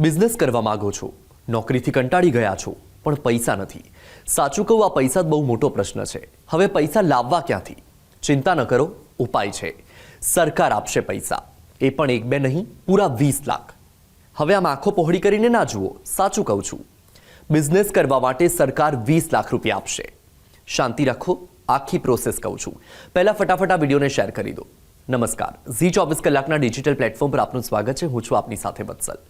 Business કરવા માગો છો, નોકરીથી કંટાળી ગયા છો, પણ પૈસા નથી. સાચું કહું, આ પૈસા બહુ મોટો પ્રશ્ન છે. હવે પૈસા લાવવા ક્યાંથી? ચિંતા ન કરો, ઉપાય છે. સરકાર આપશે પૈસા. એ પણ એક બે નહીં, પૂરા વીસ લાખ. હવે આમ આંખો પહોળી કરીને ના જુઓ, સાચું કહું છું. બિઝનેસ કરવા માટે સરકાર વીસ લાખ રૂપિયા આપશે. શાંતિ રાખો, આખી પ્રોસેસ કહું છું. પહેલાં ફટાફટ આ વિડીયોને શેર કરી દો. નમસ્કાર. ઝી ચોવીસ કલાકના ડિજિટલ પ્લેટફોર્મ પર આપનું સ્વાગત છે. હું છું આપની સાથે વત્સલ.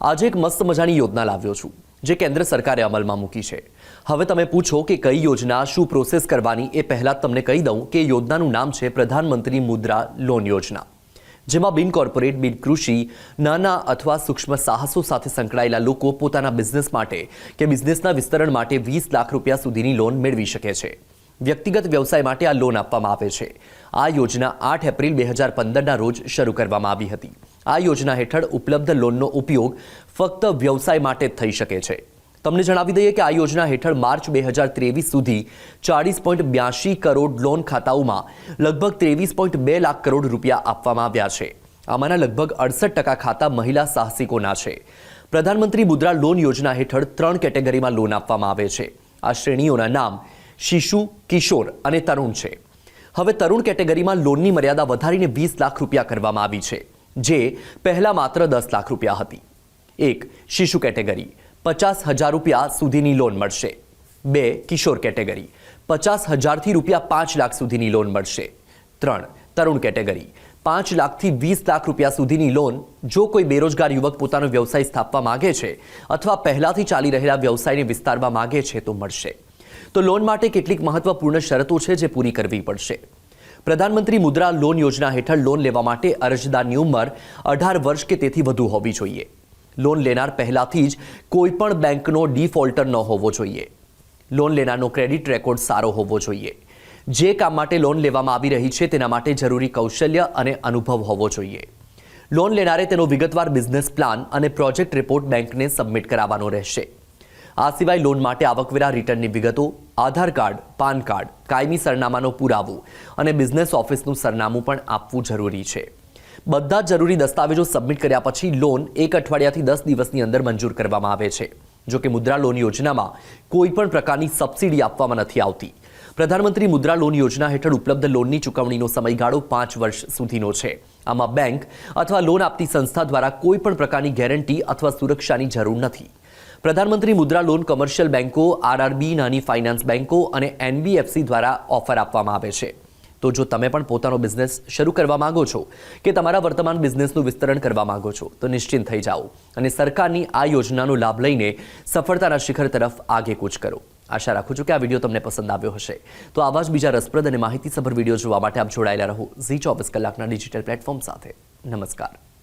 આજે એક મસ્ત મજાની યોજના લાવ્યો છું, જે કેન્દ્ર સરકારે અમલમાં મૂકી છે. હવે તમે પૂછો કે કઈ યોજના શું પ્રોસેસ કરવાની એ પહેલાં તમને કહી દઉં કે યોજનાનું નામ છે પ્રધાનમંત્રી મુદ્રા લોન યોજના, જેમાં બિન કોર્પોરેટ, બિન કૃષિ, નાના અથવા સૂક્ષ્મ સાહસો સાથે સંકળાયેલા લોકો પોતાના બિઝનેસ માટે કે બિઝનેસના વિસ્તરણ માટે વીસ લાખ રૂપિયા સુધીની લોન મેળવી શકે છે. વ્યક્તિગત વ્યવસાય માટે આ લોન આપવામાં આવે છે. આ યોજના આઠ એપ્રિલ બે હજાર પંદરના રોજ શરૂ કરવામાં આવી હતી. આ યોજના હેઠળ ઉપલબ્ધ લોનનો ઉપયોગ ફક્ત વ્યવસાય માટે જ થઈ શકે છે. તમને જણાવી દઈએ કે આ યોજના હેઠળ માર્ચ બે હજાર ત્રેવીસ સુધી ચાળીસ પોઈન્ટ બ્યાસી કરોડ લોન ખાતાઓમાં લગભગ ત્રેવીસ પોઈન્ટ બે લાખ કરોડ રૂપિયા આપવામાં આવ્યા છે. આમાંના લગભગ અડસઠ ટકા ખાતા મહિલા સાહસિકોના છે. પ્રધાનમંત્રી મુદ્રા લોન યોજના હેઠળ ત્રણ કેટેગરીમાં લોન આપવામાં આવે છે. આ શ્રેણીઓના નામ શિશુ કિશોર અને તરુણ છે. હવે તરુણ કેટેગરીમાં લોનની મર્યાદા વધારીને વીસ લાખ રૂપિયા કરવામાં આવી છે, જે પહેલા માત્ર દસ લાખ રૂપિયા હતી. એક, શિશુ કેટેગરી, પચાસ હજાર રૂપિયા સુધીની લોન મળશે. બે, કિશોર કેટેગરી, પચાસ હજારથી રૂપિયા પાંચ લાખ સુધીની લોન મળશે. ત્રણ, તરુણ કેટેગરી, પાંચ લાખથી વીસ લાખ રૂપિયા સુધીની લોન જો કોઈ બેરોજગાર યુવક પોતાનો વ્યવસાય સ્થાપવા માગે છે અથવા પહેલાથી ચાલી રહેલા વ્યવસાયને વિસ્તારવા માગે છે તો મળશે. તો લોન માટે કેટલીક મહત્વપૂર્ણ શરતો છે જે પૂરી કરવી પડશે. પ્રધાનમંત્રી મુદ્રા લોન યોજના હેઠળ લોન લેવા માટે અરજદારની ઉંમર અઢાર વર્ષ કે તેથી વધુ હોવી જોઈએ. લોન લેનાર પહેલાથી જ કોઈપણ બેંકનો ડિફોલ્ટર ન હોવો જોઈએ. લોન લેનારનો ક્રેડિટ રેકોર્ડ સારો હોવો જોઈએ. જે કામ માટે લોન લેવામાં આવી રહી છે તેના માટે જરૂરી કૌશલ્ય અને અનુભવ હોવો જોઈએ. લોન લેનારે તેનો વિગતવાર બિઝનેસ પ્લાન અને પ્રોજેક્ટ રિપોર્ટ બેંકને સબમિટ કરાવવાનો રહેશે. આ સિવાય લોન માટે આવકવેરા રિટર્નની વિગતો, આધાર કાર્ડ, પાન કાર્ડ, કાયમી સરનામાનો પુરાવો અને બિઝનેસ ઓફિસનું સરનામું પણ આપવું જરૂરી છે. બધા જરૂરી દસ્તાવેજો સબમિટ કર્યા પછી લોન એક અઠવાડિયાથી દસ દિવસની અંદર મંજૂર કરવામાં આવે છે. જો કે મુદ્રા લોન યોજનામાં કોઈ પણ પ્રકારની સબસિડી આપવામાં નથી આવતી. પ્રધાનમંત્રી મુદ્રા લોન યોજના હેઠળ ઉપલબ્ધ લોનની ચૂકવણીનો સમયગાળો પાંચ વર્ષ સુધીનો છે. આમાં બેંક અથવા લોન આપતી સંસ્થા દ્વારા કોઈ પણ પ્રકારની ગેરંટી અથવા સુરક્ષાની જરૂર નથી. પ્રધાનમંત્રી મુદ્રા લોન કમર્શિયલ બેન્કો આરઆરબી, નાની ફાઇનાન્સ બેન્કો અને એનબીએફસી દ્વારા ઓફર આપવામાં આવે છે. તો જો તમે પણ પોતાનો બિઝનેસ શરૂ કરવા માંગો છો કે તમારા વર્તમાન બિઝનેસનું વિસ્તરણ કરવા માંગો છો, તો નિશ્ચિંત થઈ જાઓ અને સરકારની આ યોજનાનો લાભ લઈને સફળતાના શિખર તરફ આગેકૂચ કરો. આશા રાખું છું કે આ વીડિયો તમને પસંદ આવ્યો હશે. તો આવા જ બીજા રસપ્રદ અને માહિતીસભર વીડિયો જોવા માટે આપ જોડાયેલા રહો ઝી ચોવીસ કલાકના ડિજિટલ પ્લેટફોર્મ સાથે. નમસ્કાર.